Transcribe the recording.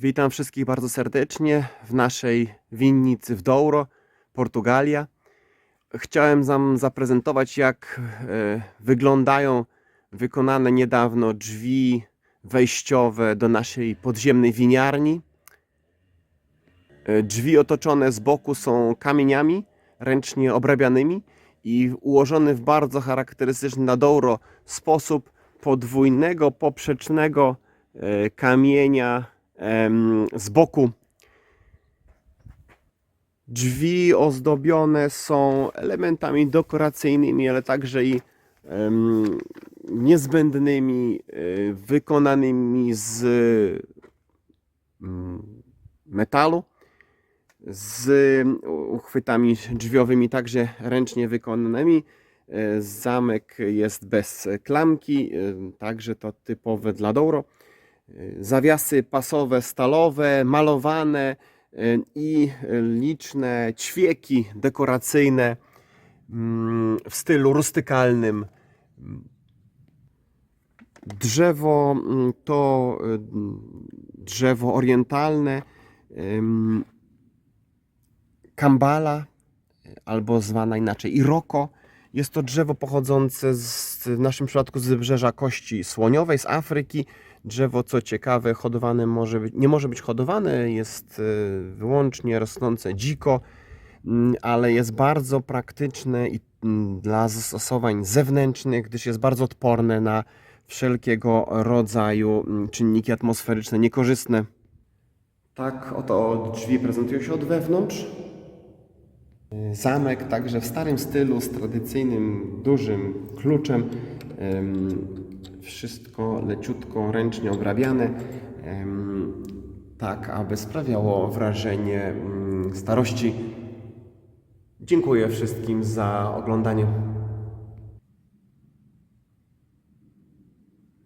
Witam wszystkich bardzo serdecznie w naszej winnicy w Douro, Portugalia. Chciałem Wam zaprezentować, jak e, wyglądają wykonane niedawno drzwi wejściowe do naszej podziemnej winiarni. E, Drzwi otoczone z boku są kamieniami ręcznie obrabianymi i ułożone w bardzo charakterystyczny na Douro sposób podwójnego, poprzecznego e, kamienia z boku. Drzwi ozdobione są elementami dekoracyjnymi, ale także i niezbędnymi, e, wykonanymi z mm, metalu, z uchwytami drzwiowymi także ręcznie wykonanymi. E, Zamek jest bez klamki, e, także to typowe dla Douro. E, Zawiasy pasowe, stalowe, malowane e, i liczne ćwieki dekoracyjne mm, w stylu rustykalnym. Drzewo mm, to e, drzewo orientalne, kambala, albo zwana inaczej iroko. Jest to drzewo pochodzące z, w naszym przypadku z wybrzeża Kości Słoniowej, z Afryki. Drzewo, co ciekawe, hodowane może być, nie może być hodowane, jest e, wyłącznie rosnące dziko, mm, ale jest bardzo praktyczne i mm, dla zastosowań zewnętrznych, gdyż jest bardzo odporne na wszelkiego rodzaju mm, czynniki atmosferyczne niekorzystne. Tak oto drzwi prezentują się od wewnątrz. Zamek także w starym stylu, z tradycyjnym, dużym kluczem. Em, Wszystko leciutko, ręcznie obrabiane, tak aby sprawiało wrażenie mm, starości. Dziękuję wszystkim za oglądanie.